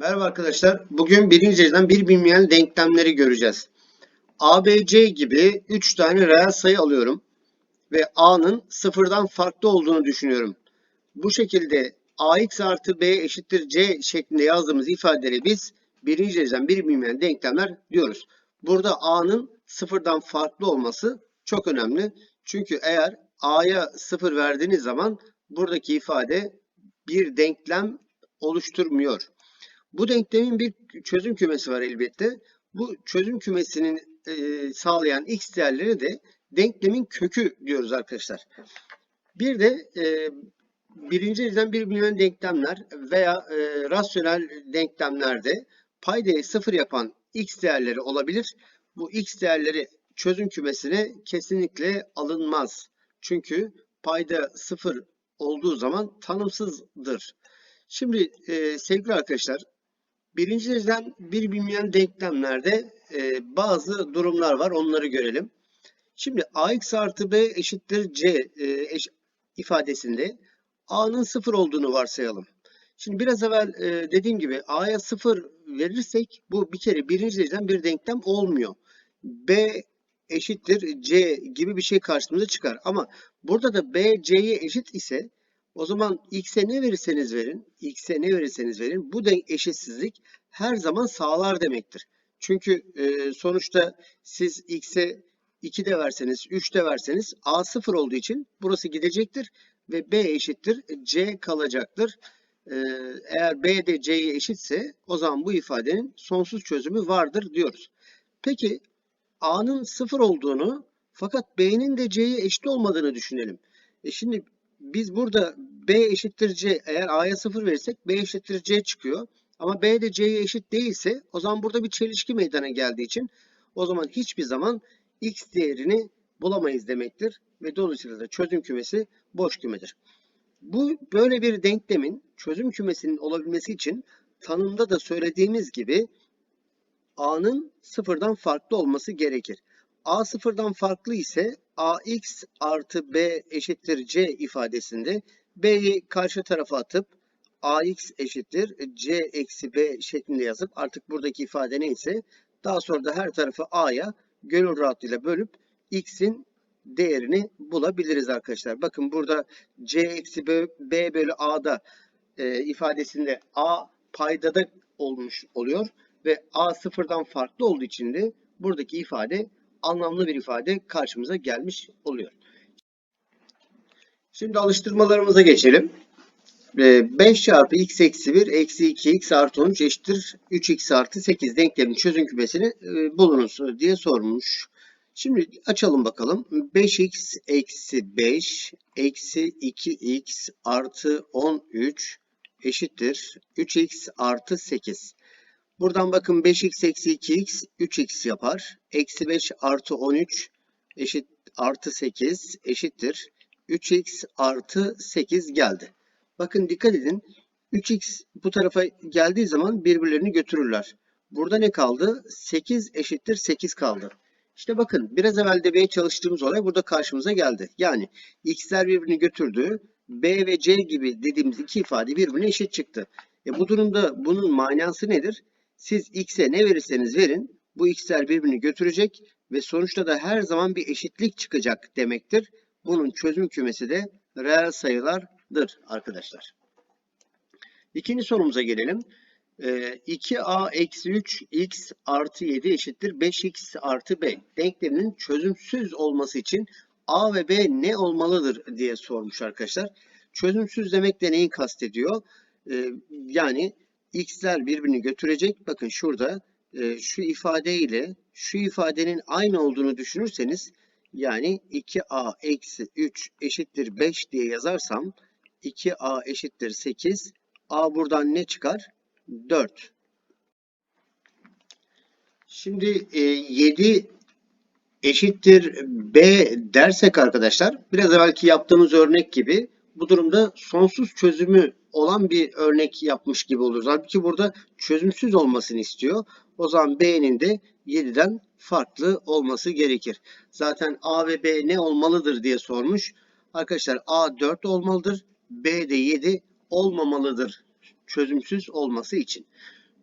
Merhaba arkadaşlar. Bugün birinci dereceden bir bilmeyen denklemleri göreceğiz. ABC gibi 3 tane reel sayı alıyorum ve A'nın sıfırdan farklı olduğunu düşünüyorum. Bu şekilde AX artı B eşittir C şeklinde yazdığımız ifadeleri biz birinci dereceden bir bilmeyen denklemler diyoruz. Burada A'nın sıfırdan farklı olması çok önemli. Çünkü eğer A'ya sıfır verdiğiniz zaman buradaki ifade bir denklem oluşturmuyor. Bu denklemin bir çözüm kümesi var elbette. Bu çözüm kümesinin e, sağlayan x değerleri de denklemin kökü diyoruz arkadaşlar. Bir de e, birinci dereceden bir bilinen denklemler veya e, rasyonel denklemlerde paydayı sıfır yapan x değerleri olabilir. Bu x değerleri çözüm kümesine kesinlikle alınmaz. Çünkü payda sıfır olduğu zaman tanımsızdır. Şimdi e, sevgili arkadaşlar Birinci dereceden bir bilmeyen denklemlerde e, bazı durumlar var. Onları görelim. Şimdi ax artı b eşittir c e, eş, ifadesinde a'nın sıfır olduğunu varsayalım. Şimdi biraz evvel e, dediğim gibi a'ya sıfır verirsek bu bir kere birinci dereceden bir denklem olmuyor. b eşittir c gibi bir şey karşımıza çıkar. Ama burada da b c'ye eşit ise o zaman x'e ne verirseniz verin, x'e ne verirseniz verin bu denk eşitsizlik her zaman sağlar demektir. Çünkü e, sonuçta siz x'e 2 de verseniz, 3 de verseniz a 0 olduğu için burası gidecektir ve b eşittir c kalacaktır. E, eğer b de c'ye eşitse o zaman bu ifadenin sonsuz çözümü vardır diyoruz. Peki a'nın 0 olduğunu fakat b'nin de c'ye eşit olmadığını düşünelim. E şimdi biz burada B eşittir C eğer A'ya 0 verirsek B eşittir C çıkıyor. Ama B de C'ye eşit değilse o zaman burada bir çelişki meydana geldiği için o zaman hiçbir zaman X değerini bulamayız demektir. Ve dolayısıyla da çözüm kümesi boş kümedir. Bu böyle bir denklemin çözüm kümesinin olabilmesi için tanımda da söylediğimiz gibi A'nın sıfırdan farklı olması gerekir. A sıfırdan farklı ise ax artı b eşittir c ifadesinde b'yi karşı tarafa atıp ax eşittir c eksi b şeklinde yazıp artık buradaki ifade neyse daha sonra da her tarafı a'ya gönül rahatlığıyla bölüp x'in değerini bulabiliriz arkadaşlar. Bakın burada c eksi b, b bölü a'da e, ifadesinde a paydada olmuş oluyor ve a sıfırdan farklı olduğu için de buradaki ifade anlamlı bir ifade karşımıza gelmiş oluyor. Şimdi alıştırmalarımıza geçelim. 5 ee, çarpı x eksi 1 eksi 2x artı 13 eşittir 3x artı 8 denklemin çözüm kümesini e, bulunuz diye sormuş. Şimdi açalım bakalım. 5x eksi 5 eksi 2x artı 13 eşittir 3x artı 8. Buradan bakın 5x eksi 2x 3x yapar. Eksi 5 artı 13 eşit artı 8 eşittir. 3x artı 8 geldi. Bakın dikkat edin. 3x bu tarafa geldiği zaman birbirlerini götürürler. Burada ne kaldı? 8 eşittir 8 kaldı. İşte bakın biraz evvel demeye çalıştığımız olay burada karşımıza geldi. Yani x'ler birbirini götürdü. B ve C gibi dediğimiz iki ifade birbirine eşit çıktı. E bu durumda bunun manası nedir? Siz x'e ne verirseniz verin bu x'ler birbirini götürecek ve sonuçta da her zaman bir eşitlik çıkacak demektir. Bunun çözüm kümesi de reel sayılardır arkadaşlar. İkinci sorumuza gelelim. 2a ee, eksi 3 x artı 7 eşittir 5x artı b. Denkleminin çözümsüz olması için a ve b ne olmalıdır diye sormuş arkadaşlar. Çözümsüz demek de neyi kastediyor? Ee, yani x'ler birbirini götürecek. Bakın şurada e, şu ifade ile şu ifadenin aynı olduğunu düşünürseniz yani 2a eksi 3 eşittir 5 diye yazarsam 2a eşittir 8. a buradan ne çıkar? 4. Şimdi e, 7 eşittir b dersek arkadaşlar biraz evvelki yaptığımız örnek gibi bu durumda sonsuz çözümü olan bir örnek yapmış gibi oluruz. Halbuki burada çözümsüz olmasını istiyor. O zaman B'nin de 7'den farklı olması gerekir. Zaten A ve B ne olmalıdır diye sormuş. Arkadaşlar A 4 olmalıdır. B de 7 olmamalıdır çözümsüz olması için.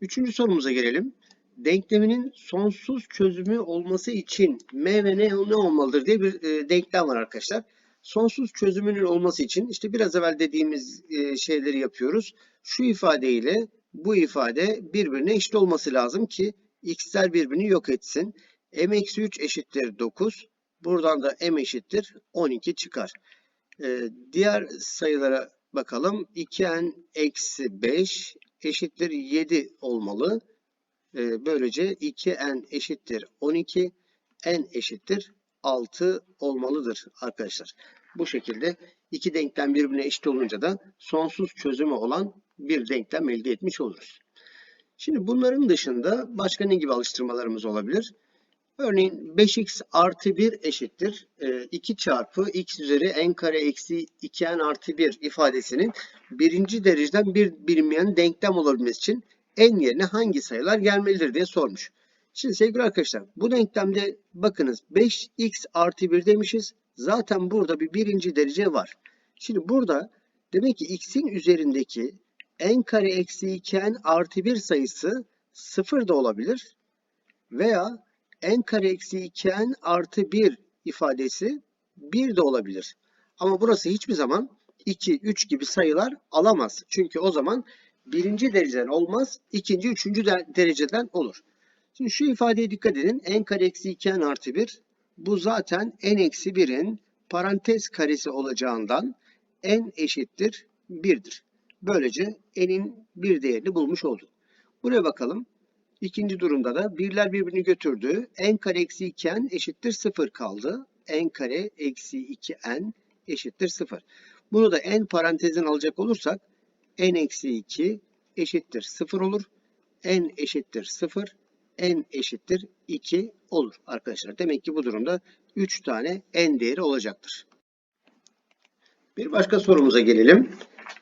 Üçüncü sorumuza gelelim. Denkleminin sonsuz çözümü olması için m ve n ne olmalıdır diye bir e, denklem var arkadaşlar. Sonsuz çözümünün olması için işte biraz evvel dediğimiz e, şeyleri yapıyoruz. Şu ifade ile bu ifade birbirine eşit olması lazım ki x'ler birbirini yok etsin. m-3 eşittir 9. Buradan da m eşittir 12 çıkar. E, diğer sayılara bakalım. 2n eksi 5 eşittir 7 olmalı. E, böylece 2n eşittir 12, n eşittir 6 olmalıdır arkadaşlar. Bu şekilde iki denklem birbirine eşit olunca da sonsuz çözümü olan bir denklem elde etmiş oluruz. Şimdi bunların dışında başka ne gibi alıştırmalarımız olabilir? Örneğin 5x artı 1 eşittir 2 çarpı x üzeri n kare eksi 2n artı 1 ifadesinin birinci dereceden bir bilinmeyen denklem olabilmesi için n yerine hangi sayılar gelmelidir diye sormuş. Şimdi sevgili arkadaşlar bu denklemde bakınız 5x artı 1 demişiz. Zaten burada bir birinci derece var. Şimdi burada demek ki x'in üzerindeki n kare eksi 2n artı 1 sayısı 0 da olabilir. Veya n kare eksi 2n artı 1 ifadesi 1 de olabilir. Ama burası hiçbir zaman 2, 3 gibi sayılar alamaz. Çünkü o zaman birinci dereceden olmaz, ikinci, üçüncü dereceden olur. Şimdi şu ifadeye dikkat edin. n kare eksi 2n artı 1 bu zaten n eksi 1'in parantez karesi olacağından n eşittir 1'dir. Böylece n'in bir değerini bulmuş olduk. Buraya bakalım. İkinci durumda da birler birbirini götürdü. n kare eksi 2n eşittir 0 kaldı. n kare eksi 2n eşittir 0. Bunu da n parantezin alacak olursak n eksi 2 eşittir 0 olur. n eşittir 0 n eşittir 2 olur arkadaşlar. Demek ki bu durumda 3 tane n değeri olacaktır. Bir başka sorumuza gelelim.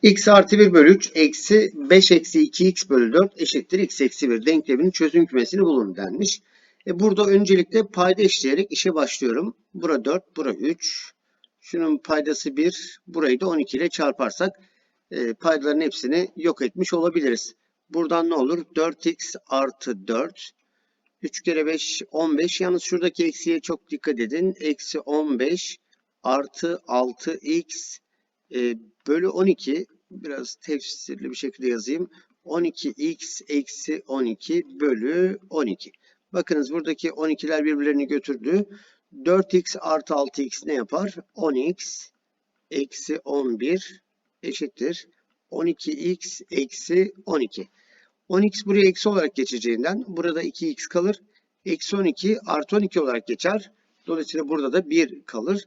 x artı 1 bölü 3 eksi 5 eksi 2x bölü 4 eşittir x eksi 1 denkleminin çözüm kümesini bulun denmiş. E burada öncelikle payda eşleyerek işe başlıyorum. Bura 4, bura 3. Şunun paydası 1, burayı da 12 ile çarparsak e, paydaların hepsini yok etmiş olabiliriz. Buradan ne olur? 4x artı 4 3 kere 5 15. Yalnız şuradaki eksiye çok dikkat edin. Eksi 15 artı 6x e, bölü 12. Biraz tefsirli bir şekilde yazayım. 12x eksi 12 bölü 12. Bakınız buradaki 12'ler birbirlerini götürdü. 4x artı 6x ne yapar? 10x eksi 11 eşittir. 12x eksi 12. 10x buraya eksi olarak geçeceğinden burada 2x kalır. Eksi 12 artı 12 olarak geçer. Dolayısıyla burada da 1 kalır.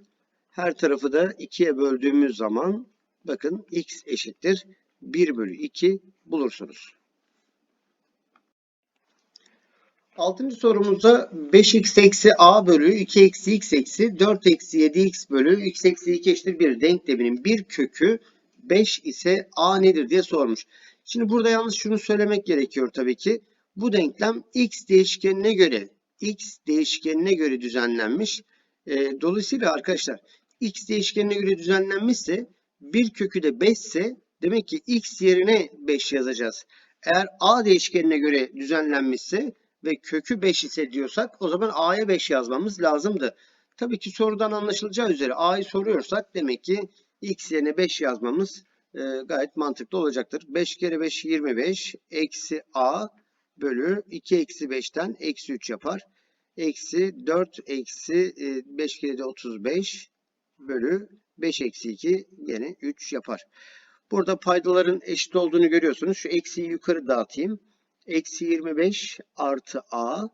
Her tarafı da 2'ye böldüğümüz zaman bakın x eşittir 1 bölü 2 bulursunuz. Altıncı sorumuzda 5x eksi a bölü 2 eksi x eksi 4 eksi 7x bölü x eksi 2 eşittir 1 denkleminin bir kökü 5 ise a nedir diye sormuş. Şimdi burada yalnız şunu söylemek gerekiyor tabii ki. Bu denklem x değişkenine göre x değişkenine göre düzenlenmiş. E, dolayısıyla arkadaşlar x değişkenine göre düzenlenmişse bir kökü de 5 ise demek ki x yerine 5 yazacağız. Eğer a değişkenine göre düzenlenmişse ve kökü 5 ise diyorsak o zaman a'ya 5 yazmamız lazımdı. Tabii ki sorudan anlaşılacağı üzere a'yı soruyorsak demek ki x yerine 5 yazmamız e, gayet mantıklı olacaktır. 5 kere 5 25 eksi a bölü 2 eksi 5'ten eksi 3 yapar. Eksi 4 eksi 5 e, kere de 35 bölü 5 eksi 2 yine 3 yapar. Burada paydaların eşit olduğunu görüyorsunuz. Şu eksiyi yukarı dağıtayım. Eksi 25 artı a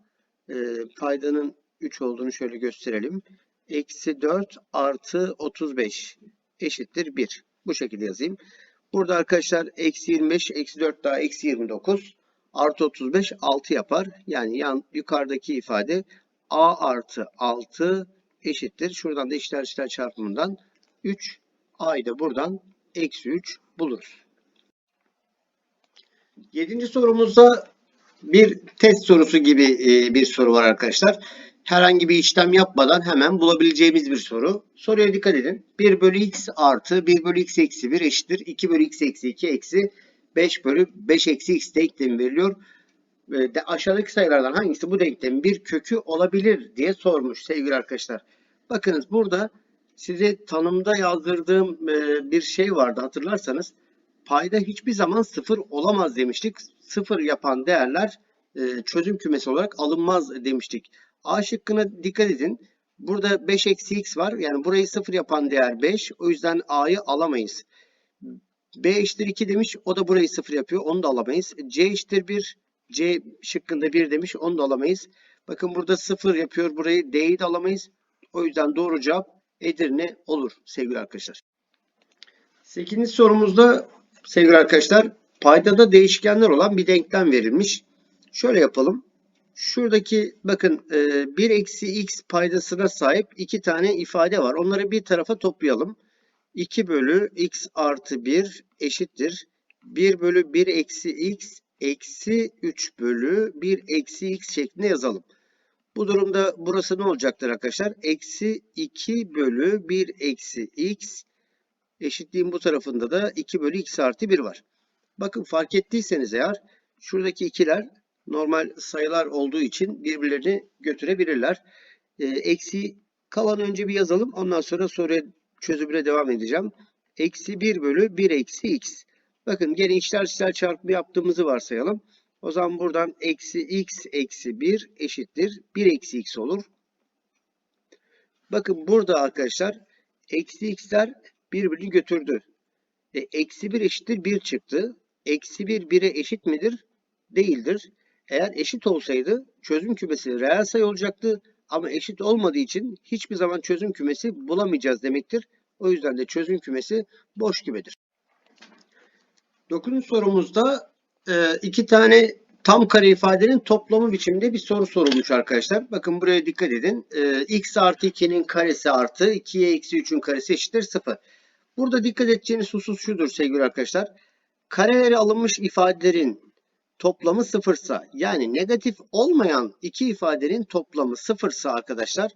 e, paydanın 3 olduğunu şöyle gösterelim. Eksi 4 artı 35 eşittir 1. Bu şekilde yazayım. Burada arkadaşlar eksi 25, eksi 4 daha eksi 29 artı 35 6 yapar. Yani yan, yukarıdaki ifade a artı 6 eşittir. Şuradan da işler işler çarpımından 3 a'yı da buradan eksi 3 buluruz. Yedinci sorumuzda bir test sorusu gibi e, bir soru var arkadaşlar herhangi bir işlem yapmadan hemen bulabileceğimiz bir soru. Soruya dikkat edin. 1 bölü x artı 1 bölü x eksi 1 eşittir. 2 bölü x eksi 2 eksi 5 bölü 5 eksi x denklemi veriliyor. de aşağıdaki sayılardan hangisi bu denklemin bir kökü olabilir diye sormuş sevgili arkadaşlar. Bakınız burada size tanımda yazdırdığım e, bir şey vardı hatırlarsanız. Payda hiçbir zaman sıfır olamaz demiştik. Sıfır yapan değerler e, çözüm kümesi olarak alınmaz demiştik. A şıkkına dikkat edin. Burada 5 eksi x var. Yani burayı sıfır yapan değer 5. O yüzden A'yı alamayız. B eşittir 2 demiş. O da burayı sıfır yapıyor. Onu da alamayız. C eşittir 1. C şıkkında 1 demiş. Onu da alamayız. Bakın burada 0 yapıyor. Burayı D'yi de alamayız. O yüzden doğru cevap Edirne olur sevgili arkadaşlar. 8. sorumuzda sevgili arkadaşlar paydada değişkenler olan bir denklem verilmiş. Şöyle yapalım. Şuradaki bakın 1 eksi x paydasına sahip iki tane ifade var. Onları bir tarafa toplayalım. 2 bölü x artı 1 eşittir. 1 bölü 1 eksi x eksi 3 bölü 1 eksi x şeklinde yazalım. Bu durumda burası ne olacaktır arkadaşlar? Eksi 2 bölü 1 eksi x eşitliğin bu tarafında da 2 bölü x artı 1 var. Bakın fark ettiyseniz eğer şuradaki ikiler normal sayılar olduğu için birbirlerini götürebilirler. Ee, eksi kalan önce bir yazalım. Ondan sonra soruya çözümüne devam edeceğim. Eksi 1 bölü 1 eksi x. Bakın gene içler dışlar çarpımı yaptığımızı varsayalım. O zaman buradan eksi x eksi 1 eşittir. 1 eksi x olur. Bakın burada arkadaşlar eksi x'ler birbirini götürdü. E, eksi 1 eşittir 1 çıktı. Eksi 1 1'e eşit midir? Değildir. Eğer eşit olsaydı çözüm kümesi reel sayı olacaktı. Ama eşit olmadığı için hiçbir zaman çözüm kümesi bulamayacağız demektir. O yüzden de çözüm kümesi boş kümedir. Dokuzuncu sorumuzda e, iki tane tam kare ifadenin toplamı biçiminde bir soru sorulmuş arkadaşlar. Bakın buraya dikkat edin. E, x artı 2'nin karesi artı 2'ye eksi 3'ün karesi eşittir 0. Burada dikkat edeceğiniz husus şudur sevgili arkadaşlar. Kareleri alınmış ifadelerin toplamı sıfırsa yani negatif olmayan iki ifadenin toplamı sıfırsa arkadaşlar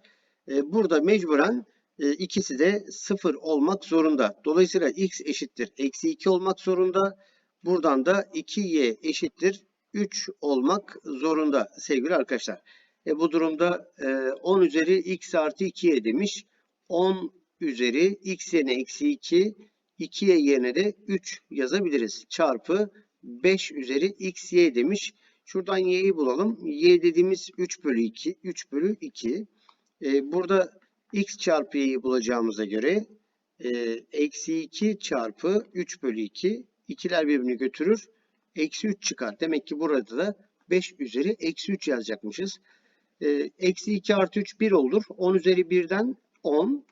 e, burada mecburen e, ikisi de sıfır olmak zorunda. Dolayısıyla x eşittir eksi 2 olmak zorunda. Buradan da 2y eşittir 3 olmak zorunda sevgili arkadaşlar. E, bu durumda e, 10 üzeri x artı 2y demiş. 10 üzeri x yerine eksi 2, 2y yerine de 3 yazabiliriz. Çarpı 5 üzeri x y demiş. Şuradan y'yi bulalım. y dediğimiz 3 bölü 2. 3 bölü 2. Ee, burada x çarpı y'yi bulacağımıza göre e, eksi 2 çarpı 3 bölü 2. İkiler birbirini götürür. Eksi 3 çıkar. Demek ki burada da 5 üzeri eksi 3 yazacakmışız. Ee, eksi 2 artı 3 1 olur. 10 üzeri 1'den 10.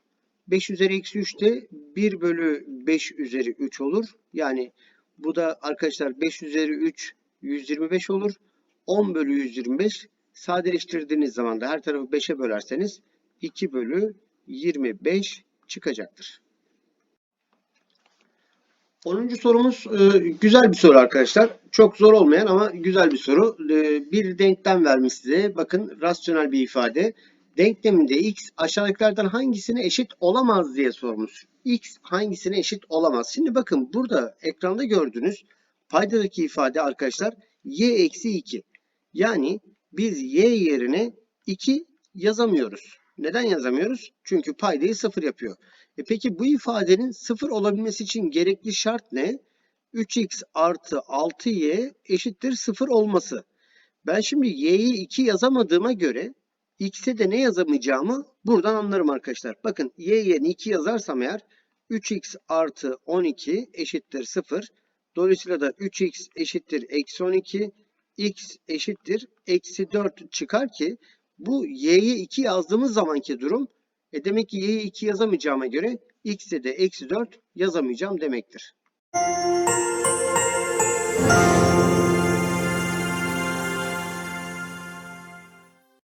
5 üzeri eksi 3 de 1 bölü 5 üzeri 3 olur. Yani bu da arkadaşlar 5 üzeri 3 125 olur. 10 bölü 125 sadeleştirdiğiniz zaman da her tarafı 5'e bölerseniz 2 bölü 25 çıkacaktır. 10. sorumuz e, güzel bir soru arkadaşlar. Çok zor olmayan ama güzel bir soru. E, bir denklem vermiş size. Bakın rasyonel bir ifade. Denkleminde x aşağıdakilerden hangisine eşit olamaz diye sormuş. x hangisine eşit olamaz? Şimdi bakın burada ekranda gördüğünüz paydadaki ifade arkadaşlar y eksi 2. Yani biz y yerine 2 yazamıyoruz. Neden yazamıyoruz? Çünkü paydayı 0 yapıyor. E peki bu ifadenin 0 olabilmesi için gerekli şart ne? 3x artı 6y eşittir 0 olması. Ben şimdi y'yi 2 yazamadığıma göre x'e de ne yazamayacağımı buradan anlarım arkadaşlar. Bakın y yerine 2 yazarsam eğer 3x artı 12 eşittir 0. Dolayısıyla da 3x eşittir eksi 12. x eşittir eksi 4 çıkar ki bu y'ye 2 yazdığımız zamanki durum e demek ki y'ye 2 yazamayacağıma göre x'e de eksi 4 yazamayacağım demektir.